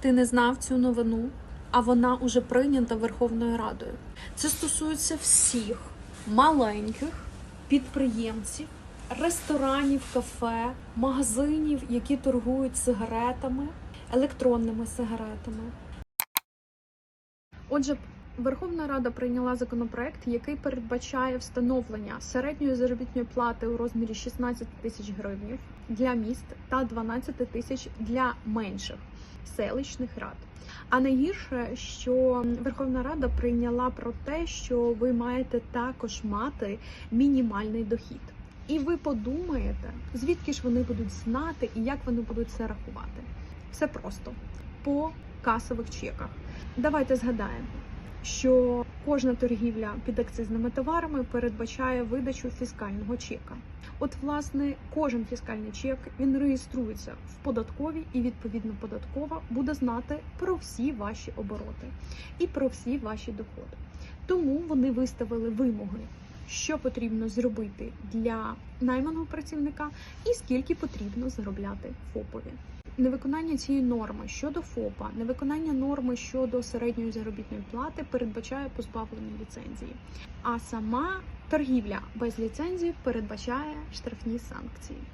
Ти не знав цю новину, а вона уже прийнята Верховною Радою. Це стосується всіх маленьких підприємців, ресторанів, кафе, магазинів, які торгують сигаретами, електронними сигаретами. Отже, Верховна Рада прийняла законопроект, який передбачає встановлення середньої заробітної плати у розмірі 16 тисяч гривень для міст та 12 тисяч для менших селищних рад. А найгірше, що Верховна Рада прийняла про те, що ви маєте також мати мінімальний дохід. І ви подумаєте, звідки ж вони будуть знати і як вони будуть це рахувати. Все просто по касових чеках. Давайте згадаємо, що кожна торгівля підакцизними товарами передбачає видачу фіскального чека. От, власне, кожен фіскальний чек він реєструється в податковій, і відповідно податкова буде знати про всі ваші обороти і про всі ваші доходи. Тому вони виставили вимоги, що потрібно зробити для найманого працівника і скільки потрібно заробляти ФОПові. Невиконання цієї норми щодо ФОПа, невиконання норми щодо середньої заробітної плати передбачає позбавлення ліцензії. А сама торгівля без ліцензії передбачає штрафні санкції.